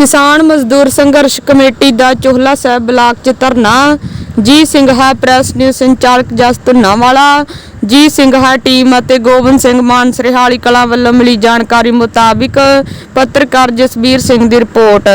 ਕਿਸਾਨ ਮਜ਼ਦੂਰ ਸੰਘਰਸ਼ ਕਮੇਟੀ ਦਾ ਚੋਹਲਾ ਸਾਹਿਬ ਬਲਾਕ ਚ ਧਰਨਾ ਜੀ ਸਿੰਘਾ ਪ੍ਰੈਸ ਨਿਊਜ਼ ਸੰਚਾਲਕ ਜਸ ਧੁੰਨਾਵਾਲਾ ਜੀ ਸਿੰਘਾ ਟੀਮ ਅਤੇ ਗੋਬਿੰਦ ਸਿੰਘ ਮਾਨ ਸਰਹਾਲੀ ਕਲਾਂ ਵੱਲੋਂ ਮਿਲੀ ਜਾਣਕਾਰੀ ਮੁਤਾਬਿਕ ਪੱਤਰਕਾਰ ਜਸਬੀਰ ਸਿੰਘ ਦੀ ਰਿਪੋਰਟ।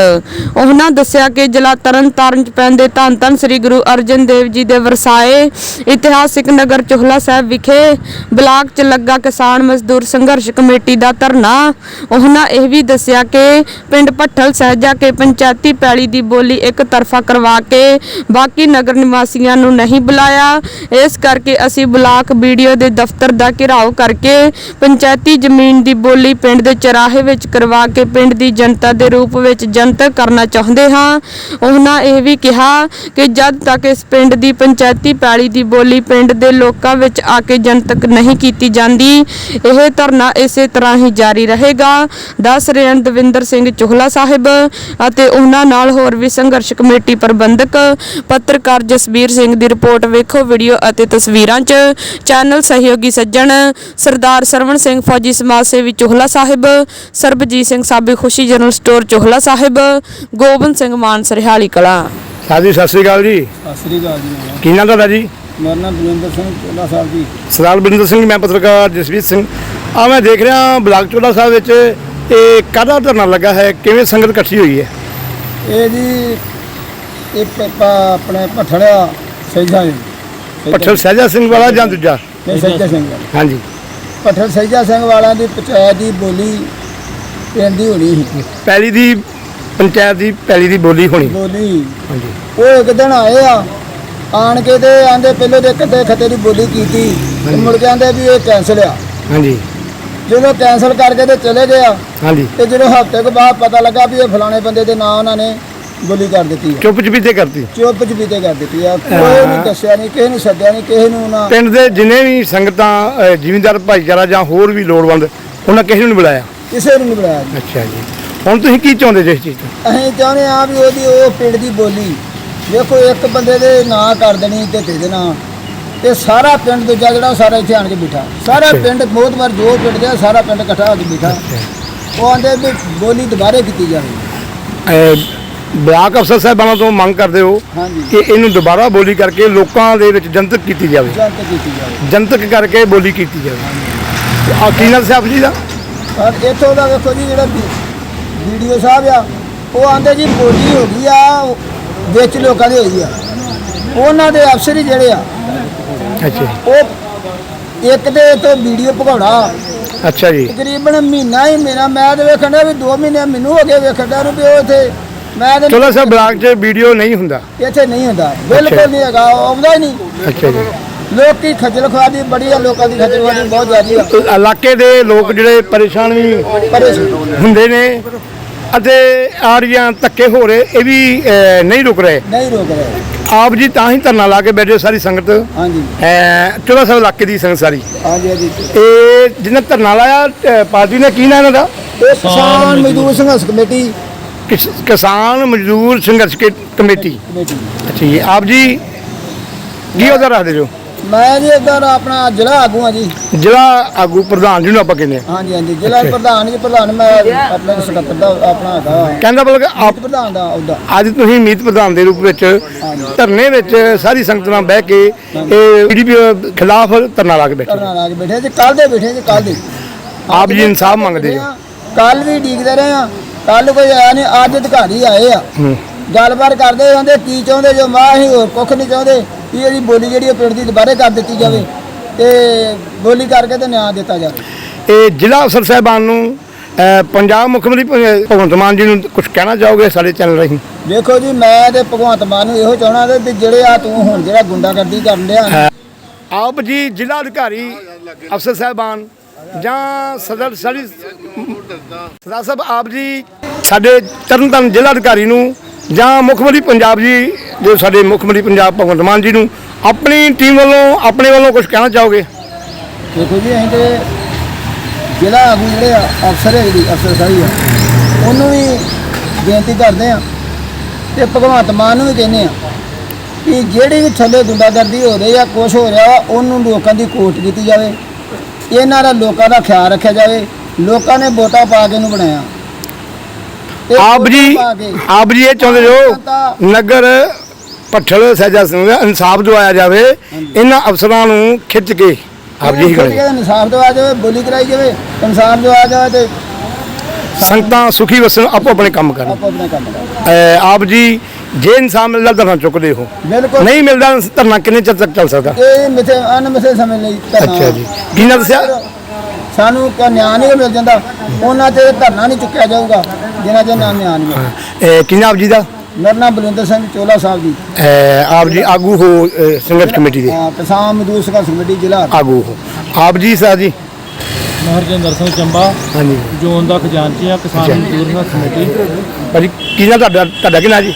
ਉਹਨਾਂ ਦੱਸਿਆ ਕਿ ਜ਼ਿਲ੍ਹਾ ਤਰਨਤਾਰਨ ਚ ਪੈਂਦੇ ਧੰਨ ਧੰਨ ਸ੍ਰੀ ਗੁਰੂ ਅਰਜਨ ਦੇਵ ਜੀ ਦੇ ਵਰਸਾਏ ਇਤਿਹਾਸਿਕ ਨਗਰ ਚੋਹਲਾ ਸਾਹਿਬ ਵਿਖੇ ਬਲਾਕ ਚ ਲੱਗਾ ਕਿਸਾਨ ਮਜ਼ਦੂਰ ਸੰਘਰਸ਼ ਕਮੇਟੀ ਦਾ ਧਰਨਾ। ਉਹਨਾਂ ਇਹ ਵੀ ਦੱਸਿਆ ਕਿ ਪਿੰਡ ਭੱਠਲ ਸਹਿਜਾ ਕੇ ਪੰਚਾਇਤੀ ਪੈਲੀ ਦੀ ਬੋਲੀ ਇੱਕ ਤਰਫਾ ਕਰਵਾ ਕੇ ਬਾਕੀ ਨਗਰ ਨਿਵਾਸੀਆਂ ਨੂੰ ਨਹੀਂ ਬੁਲਾਇਆ। ਇਸ ਕਰਕੇ ਅਸੀਂ ਬਲਾਕ ਵੀਡੀਓ ਦੇ ਦਫ਼ਤਰ ਦਾ ਘਿਰਾਓ ਕਰਕੇ ਪੰਚਾਇਤੀ ਜ਼ਮੀਨ ਦੀ ਬੋਲੀ ਪਿੰਡ ਦੇ ਚਰਾਹੇ ਵਿੱਚ ਕਰਵਾ ਕੇ ਪਿੰਡ ਦੀ ਜਨਤਾ ਦੇ ਰੂਪ ਵਿੱਚ ਜਨਤਕ ਕਰਨਾ ਚਾਹੁੰਦੇ ਹਾਂ। ਉਹਨਾਂ ਇਹ ਵੀ ਕਿਹਾ ਕਿ ਜਦ ਤੱਕ ਇਸ ਪਿੰਡ ਦੀ ਪੰਚਾਇਤੀ ਪੈਲੀ ਦੀ ਬੋਲੀ ਪਿੰਡ ਦੇ ਲੋਕਾਂ ਵਿੱਚ ਆ ਕੇ ਜਨਤਕ ਨਹੀਂ ਕੀਤੀ ਜਾਂਦੀ, ਇਹ ਧਰਨਾ ਇਸੇ ਤਰ੍ਹਾਂ ਹੀ ਜਾਰੀ ਰਹੇਗਾ। ਦੱਸ ਰਹੇ ਹਨ ਦਵਿੰਦਰ ਸਿੰਘ ਚੋਹਲਾ ਸਾਹਿਬ ਅਤੇ ਉਹਨਾਂ ਨਾਲ ਹੋਰ ਵੀ ਸੰਘਰਸ਼ ਕਮੇਟੀ ਪ੍ਰਬੰਧਕ, ਪੱਤਰਕਾਰ ਜਸਬੀਰ ਸਿੰਘ ਦੀ ਰਿਪੋਰਟ ਵੇਖੋ। ਵੀਡੀਓ ਅਤੇ ਤਸਵੀਰਾਂ 'ਚ ਚੈਨਲ ਸਹਿਯੋਗੀ ਸੱਜਣ ਸਰਦਾਰ ਸਰਵਣ ਸਿੰਘ ਫੌਜੀ ਸਮਾਜ ਸੇਵੀ ਚੋਹਲਾ ਸਾਹਿਬ ਸਰਬਜੀਤ ਸਿੰਘ ਸਾਬੀ ਖੁਸ਼ੀ ਜਨਰਲ ਸਟੋਰ ਚੋਹਲਾ ਸਾਹਿਬ ਗੋਬਿੰਦ ਸਿੰਘ ਮਾਨ ਸਰਹਾਲੀ ਕਲਾ। ਸਾਜੀ ਸਤਿ ਸ੍ਰੀ ਅਕਾਲ ਜੀ। ਸਤਿ ਸ੍ਰੀ ਅਕਾਲ ਜੀ ਕੀ ਨਾਮ ਤੁਹਾਡਾ ਜੀ? ਮੇਰਾ ਨਾਮ ਬਲਵਿੰਦਰ ਸਿੰਘ ਚੋਲਾ ਸਾਹਿਬ ਜੀ। ਸਰਦਾਰ ਬਰਿੰਦਰ ਸਿੰਘ ਮੈਂ ਪੱਤਰਕਾਰ ਜਸਵੀਰ ਸਿੰਘ। ਆ ਮੈਂ ਦੇਖ ਰਿਹਾ ਬਲਾਕ ਚੋਲਾ ਸਾਹਿਬ ਵਿੱਚ ਇਹ ਕਾਹਦਾ ਧਰਨਾ ਲੱਗਾ ਹੈ? ਕਿਵੇਂ ਸੰਗਤ ਇਕੱਠੀ ਹੋਈ ਹੈ? ਇਹ ਜੀ ਇਹ ਪ- ਪ- ਆਪਣੇ ਭਠੜਿਆ ਸੈਜਾ ਜੀ ਪੱਠਲ ਸਹਿਜਾ ਸਿੰਘ ਵਾਲਾ ਜਾਂ ਦੂਜਾ? ਨਹੀਂ ਸੈਜਾ ਸਿੰਘ ਵਾਲਾ। ਹਾਂਜੀ। ਭੱਠਲ ਸੈਜਾ ਸਿੰਘ ਵਾਲਿਆਂ ਦੀ ਪੰਚਾਇਤ ਦੀ ਬੋਲੀ ਪਿੰਡ ਦੀ ਹੋਣੀ ਸੀ। ਪੈਲੀ ਦੀ ਪੰਚਾਇਤ ਦੀ ਪੈਲੀ ਦੀ ਬੋਲੀ ਹੋਣੀ। ਬੋਲੀ। ਹਾਂਜੀ। ਉਹ ਇੱਕ ਦਿਨ ਆਏ ਆ ਆਣ ਕੇ ਤੇ ਆਂਦੇ ਪਹਿਲੇ ਦੇ ਕਿਤੇ ਖਤੇ ਦੀ ਬੋਲੀ ਕੀਤੀ ਤੇ ਮੁੜ ਕੇ ਆਂਦੇ ਵੀ ਇਹ ਕੈਂਸਲ ਆ। ਹਾਂਜੀ। ਜਦੋਂ ਕੈਂਸਲ ਕਰਕੇ ਤੇ ਚਲੇ ਗਏ ਆ ਹਾਂਜੀ। ਤੇ ਜਦੋਂ ਹਫ਼ਤੇ ਕੁ ਬਾਅਦ ਪਤਾ ਲੱਗਾ ਵੀ ਇਹ ਫਲਾਣੇ ਬੰਦੇ ਦੇ ਨਾਂ ਉਹਨਾਂ ਨੇ ਬੋਲੀ ਕਰ ਦਿੱਤੀ ਆ। ਚੁੱਪ ਚਪੀਤੇ ਕਰਤੀ? ਚੁੱਪ ਚਪੀਤੇ ਕਰ ਦਿੱਤੀ ਆ। ਕੋਈ ਨਹੀਂ ਦੱਸਿਆ ਨਹੀਂ ਕਿਸੇ ਨੂੰ ਸੱਦਿਆ ਨਹੀਂ ਕਿਸੇ ਨੂੰ ਨਾ। ਪਿੰਡ ਦੇ ਜਿੰਨੇ ਵੀ ਸੰਗਤਾਂ ਜ਼ਿਮੀਂਦਾਰ ਭਾਈਚਾਰਾ ਜਾਂ ਹੋਰ ਵੀ ਲੋੜਵੰਦ ਉਹਨਾਂ ਕਿਸੇ ਨੂੰ ਨਹੀਂ ਬੁਲਾਇਆ? ਕਿਸੇ ਨੂੰ ਨਹੀਂ ਬੁਲਾਇਆ ਜੀ। ਅੱਛਾ ਜੀ। ਹੁਣ ਤੁਸੀਂ ਕੀ ਚਾਹੁੰਦੇ ਜੀ ਇਸ ਚੀਜ਼ ਤੋਂ? ਅਸੀਂ ਚਾਹੁੰਦੇ ਆ ਵੀ ਉਹਦੀ ਉਹ ਪਿੰਡ ਦੀ ਬੋਲੀ ਦੇਖੋ ਇੱਕ ਬੰਦੇ ਦੇ ਨਾਂ ਕਰ ਦੇਣੀ ਤੇ ਦੇ ਦੇਣਾ। ਤੇ ਸਾਰਾ ਪਿੰਡ ਦੂਜਾ ਜਿਹੜਾ ਉਹ ਸਾਰਾ ਇੱਥੇ ਆਣ ਕੇ ਬਿਠਾ। ਸਾਰਾ ਅੱਛਾ। ਪਿੰਡ ਬਹੁਤ ਵਾਰ ਜੋ ਪਿੰਡ ਦੇ ਆ, ਸਾਰਾ ਪਿੰਡ ਇਕੱਠਾ ਹੋ ਕੇ ਬਿਠਾ। ਉਹ ਆਂਦੇ ਵੀ ਬੋਲੀ ਦੁਬਾਰੇ ਕੀਤੀ ਜਾਵੇ। ਅਹ, ਬਲਾਕ ਅਫਸਰ ਸਾਹਿਬਾਨਾਂ ਤੋਂ ਮੰਗ ਕਰਦੇ ਹੋ ਹਾਂਜੀ। ਕਿ ਇਹਨੂੰ ਦੁਬਾਰਾ ਬੋਲੀ ਕਰਕੇ ਲੋਕਾਂ ਦੇ ਵਿੱਚ ਜਨਤਕ ਕੀਤੀ ਜਾਵੇ। ਜਨਤ ਕੀਤੀ ਜਾਵੇ। ਜਨਤਕ ਕਰਕੇ ਬੋਲੀ ਕੀਤੀ ਜਾਵੇ। ਆ ਕੀ ਨਾਲ ਸਾਹਿਬ ਜੀ ਦਾ? ਪਰ ਇੱਥੋਂ ਦਾ ਵੇਖੋ ਜੀ ਜਿਹੜਾ ਵੀਡੀਓ ਸਾਹਿਬ ਆ ਉਹ ਆਂਦੇ ਜੀ ਬੋਲੀ ਹੋ ਗਈ ਆ ਵਿੱਚ ਲੋਕਾਂ ਦੀ ਹੋਈ ਆ। ਉਹਨਾਂ ਦੇ ਅਫਸਰ ਹੀ ਜਿਹੜੇ ਆ ਅੱਛਾ ਉਹ ਇੱਕ ਦੇ ਤੋਂ ਵੀਡੀਓ ਭਗਾਉਣਾ ਅੱਛਾ ਜੀ। ਤਕਰੀਬਨ ਮਹੀਨਾ ਹੀ ਮੇਰਾ ਮੈਂ ਤੇ ਵੇਖਣ ਵੀ 2 ਮਹੀਨੇ ਮੈਨੂੰ ਹੋ ਗਏ ਡਿਆ ਨੂੰ ਵੀ ਉਹ ਇੱਥੇ ਮੈਂ ਤੇ ਚਲੋ ਸਾਹਿਬ ਬਲਾਕ 'ਚ ਵੀਡੀਓ ਨਹੀਂ ਹੁੰਦਾ। ਇੱਥੇ ਨਹੀਂ ਹੁੰਦਾ। ਬਿਲਕੁਲ ਨਹੀਂ ਹੈਗਾ ਆਉਂਦਾ ਹੀ ਨਹੀਂ। ਅੱਛਾ ਜੀ। ਲੋਕੀ ਖੱਜਲ ਖੁਆਰੀ ਬੜੀ ਆ ਲੋਕਾਂ ਦੀ ਖੱਜਲ ਖੁਆਰੀ ਬਹੁਤ ਜ਼ਿਆਦੀ ਆ। ਇਲਾਕੇ ਦੇ ਲੋਕ ਜਿਹੜੇ ਪਰੇਸ਼ਾਨ ਵੀ ਹੁੰਦੇ ਨੇ ਅਤੇ ਆ ਰਹੀਆਂ ਧੱਕੇ ਹੋ ਰਹੇ ਇਹ ਵੀ ਅਹ, ਨਹੀਂ ਰੁਕ ਰਹੇ। ਨਹੀਂ ਰੋਕ ਰਹੇ। ਆਪ ਜੀ ਤਾਂ ਹੀ ਧਰਨਾ ਲਾ ਕੇ ਬੈਠੇ ਸਾਰੀ ਸੰਗਤ। ਹਾਂਜੀ। ਅਹ, ਚੋਲਾ ਸਾਹਿਬ ਇਲਾਕੇ ਦੀ ਸੰਗਤ ਸਾਰੀ। ਹਾਂਜੀ ਹਾਂਜੀ। ਇਹ ਜਿਹਨੇ ਧਰਨਾ ਲਾਇਆ ਅਹ, ਪਾਰਟੀ ਨੇ ਕੀ ਨਾਂ ਇਹਨਾਂ ਦਾ? ਇਹ ਕਿਸਾਨ ਮਜ਼ਦੂਰ ਸੰਘਰਸ਼ ਕਮੇਟੀ ਕਿਸ- ਕਿਸਾਨ ਮਜ਼ਦੂਰ ਸੰਘਰਸ਼ ਕੇ- ਕਮੇਟੀ। ਕਮੇਟੀ। ਅੱਛਾ ਜੀ ਆਪ ਜੀ ਕੀ ਉਹਦਾ ਰੱਖਦੇ ਜੋ? ਮੈਂ ਜੀ ਇੱਧਰ ਆਪਣਾ ਜ਼ਿਲ੍ਹਾ ਆਗੂ ਆ ਜੀ। ਜ਼ਿਲ੍ਹਾ ਆਗੂ ਪ੍ਰਧਾਨ ਜਿਹਨੂੰ ਆਪਾਂ ਕਹਿੰਦੇ ਆ ਹਾਂਜੀ ਹਾਂਜੀ ਜ਼ਿਲ੍ਹਾ ਪ੍ਰਧਾਨ ਜੀ ਪ੍ਰਧਾਨ ਮੈਂ ਆਪਣੇ ਸਕੱਤਰ ਦਾ ਆਪਣਾ ਹੈਗਾ। ਕਹਿੰਦਾ ਬਲਕਿ ਆਪ ਪ੍ਰਧਾਨ ਦਾ ਉਹਦਾ। ਅੱਜ ਤੁਸੀਂ ਮੀਤ ਪ੍ਰਧਾਨ ਦੇ ਰੂਪ ਵਿੱਚ ਧਰਨੇ ਵਿੱਚ ਸਾਰੀ ਸੰਗਤ ਨਾਲ ਬਹਿ ਕੇ ਇਹ ਬੀਡੀਪੀ ਖਿਲਾਫ ਧਰਨਾ ਲਾ ਕੇ ਬੈਠੇ ਧਰਨਾ ਲਾ ਕੇ ਬੈਠੇ ਜੀ ਕੱਲ ਦੇ ਬੈਠੇ ਜੀ ਕੱਲ ਦੇ। ਆਪ ਜੀ ਇਨਸਾਫ ਮੰਗਦੇ ਹੋ ਕੱਲ ਵੀ ਡੀਕਦੇ ਰਹੇ ਆ। ਕੱਲ ਕੋਈ ਆਇਆ ਨਹੀਂ ਅੱਜ ਅਧਿਕਾਰੀ ਆਏ ਆ। ਗੱਲਬਾਤ ਕਰਦੇ ਜਾਂਦੇ ਕੀ ਚਾਹੁੰਦੇ ਜੋ ਮੈਂ ਅਸੀਂ ਹੋਰ ਕੁੱਖ ਨਹੀਂ ਚਾਹੁੰਦੇ ਕਿ ਇਹਦੀ ਬੋਲੀ ਜਿਹੜੀ ਉਹ ਪਿੰਡ ਦੀ ਦੁਬਾਰੇ ਕਰ ਦਿੱਤੀ ਜਾਵੇ ਤੇ ਬੋਲੀ ਕਰਕੇ ਤੇ ਨਿਆਂ ਦਿੱਤਾ ਜਾਵੇ। ਇਹ ਜ਼ਿਲ੍ਹਾ ਅਫਸਰ ਸਾਹਿਬਾਨ ਨੂੰ ਪੰਜਾਬ ਮੁੱਖ ਮੰਤਰੀ ਭਗ- ਭਗਵੰਤ ਮਾਨ ਜੀ ਨੂੰ ਕੁਝ ਕਹਿਣਾ ਚਾਹੋਗੇ ਸਾਡੇ ਚੈਨਲ ਰਾਹੀਂ? ਦੇਖੋ ਜੀ ਮੈਂ ਤੇ ਭਗਵੰਤ ਮਾਨ ਨੂੰ ਇਹੋ ਚਾਹਣਾ ਤੇ ਜਿਹੜੇ ਆ ਤੂੰ ਹੁਣ ਜਿਹੜਾ ਗੁੰਡਾਗਰਦੀ ਕਰਨ ਡਿਆ। ਆਪ ਜੀ ਜ਼ਿਲ੍ਹਾ ਅਧਿਕਾਰੀ ਅਫਸਰ ਸਾਹਿਬਾਨ ਜਾਂ ਸਦਰ ਸਾਡੀ ਸਰਦਾਰ ਸਾਹਿਬ, ਆਪ ਜੀ ਸਾਡੇ ਤਰਨਤਾਰਨ ਜ਼ਿਲ੍ਹਾ ਅਧਿਕਾਰੀ ਨੂੰ ਜਾਂ ਮੁੱਖ ਮੰਤਰੀ ਪੰਜਾਬ ਜੀ, ਜੋ ਸਾਡੇ ਮੁੱਖ ਮੰਤਰੀ ਪੰਜਾਬ ਭਗਵੰਤ ਮਾਨ ਜੀ ਨੂੰ ਆਪਣੀ ਟੀਮ ਵੱਲੋਂ, ਆਪਣੇ ਵੱਲੋਂ ਕੁਝ ਕਹਿਣਾ ਚਾਹੋਗੇ? ਦੇਖੋ ਜੀ, ਅਸੀਂ ਤੇ ਜ਼ਿਲ੍ਹਾ ਆਗੂ ਜਿਹੜੇ ਆ, ਅਫਸਰ ਹੈ ਜਿਹੜੀ, ਅਫਸਰ ਸਾਹੀ ਆ, ਉਹਨੂੰ ਵੀ ਬੇਨਤੀ ਕਰਦੇ ਆ ਤੇ ਭਗਵੰਤ ਮਾਨ ਨੂੰ ਵੀ ਕਹਿੰਦੇ ਆ ਕਿ ਜਿਹੜੀ ਵੀ ਥੱਲੇ ਗੁੰਡਾਗਰਦੀ ਹੋ ਰਹੀ ਆ, ਕੁਛ ਹੋ ਰਿਹਾ ਉਹਨੂੰ ਲੋਕਾਂ ਦੀ ਕੋਟ ਕੀਤੀ ਜਾਵੇ। ਇਹਨਾਂ ਦਾ ਲੋਕਾਂ ਦਾ ਖਿਆਲ ਰੱਖਿਆ ਜਾਵੇ ਲੋਕਾਂ ਨੇ ਵੋਟਾਂ ਪਾ ਕੇ ਇਹਨੂੰ ਬਣਾਇਆ। ਇਹ ਆਪ ਜੀ ਪਾ ਕੇ ਆਪ ਜੀ ਇਹ ਚਾਹੁੰਦੇ ਹੋ ਨਗਰ ਪੱਠਲ ਸਹਿਜਾ ਸਿੰਘ ਇਨਸਾਫ ਦਵਾਇਆ ਜਾਵੇ ਇਹਨਾਂ ਅਫਸਰਾਂ ਨੂੰ ਖਿੱਚ ਕੇ ਆਪ ਜੀ ਹੀ ਕਰੇ ਇਨਸਾਫ ਦਵਾ ਜਾਵੇ ਬੋਲੀ ਕਰਾਈ ਜਾਵੇ ਇਨਸਾਫ ਦਵਾ ਜਾਵੇ ਤੇ ਸੰਗਤਾਂ ਸੁਖੀ ਵਸਣ ਆਪੋ ਆਪਣੇ ਕੰਮ ਕਰਨ। ਆਪੋ ਆਪਣਾ ਕੰਮ ਕਰੋ ਅਹ ਆਪ ਜੀ ਜੇ ਇਨਸਾਨ ਮਿਲਦਾ ਧਰਨਾ ਚੁੱਕਦੇ ਹੋ। ਬਿਲਕੁਲ। ਨਹੀਂ ਮਿਲਦਾ ਧਰਨਾ ਕਿੰਨੇ ਚਿਰ ਤੱਕ ਚੱਲ ਸਕਦਾ? ਇਹ ਮਿਥੇ ਅਨਮਿਥੇ ਸਮੇਂ ਲਈ ਧਰਨਾ ਅੱਛਾ ਜੀ। ਕਿਹਨਾਂ ਦੱਸਿਆ? ਸਾਨੂੰ ਕਾ ਨਿਆਂ ਨਹੀਂ ਮਿਲ ਜਾਂਦਾ। ਉਹਨਾਂ ਤੇ ਧਰਨਾ ਨਹੀਂ ਚੁੱਕਿਆ ਜਾਊਗਾ। ਜਿਨ੍ਹਾਂ ਦੇ ਨਾਂ ਨਿਆਂ ਨਹੀਂ ਮਿਲਦਾ। ਕਿਹਨਾਂ ਆਪ ਜੀ ਦਾ? ਮੇਰਾ ਨਾਮ ਬਲਵਿੰਦਰ ਸਿੰਘ ਚੋਲਾ ਸਾਹਿਬ ਜੀ। ਆਪ ਜੀ ਆਗੂ ਹੋ ਸੰਘਰਸ਼ ਕਮੇਟੀ ਦੇ? ਹਾਂ, ਕਿਸਾਨ ਮਜ਼ਦੂਰ ਸੰਘਰਸ਼ ਕਮੇਟੀ ਜ਼ਿਲ੍ਹਾ। ਆਗੂ ਹੋ। ਆਪ ਜੀ ਸਾਹਿਬ ਜੀ। ਮੈਂ ਹਰਜਿੰਦਰ ਸਿੰਘ ਚੰਬਾ। ਹਾਂਜੀ। ਜ਼ੋਨ ਦਾ ਖਜ਼ਾਨਚੀ ਆ ਕਿਸਾਨ ਮਜ਼ਦੂਰ ਸੰਘਰਸ਼ ਕਮੇਟੀ। ਭਾਜੀ ਕਿਹਨਾਂ ਤੁਹਾਡਾ ਤੁਹਾਡਾ ਕਿਹਨਾਂ ਜੀ?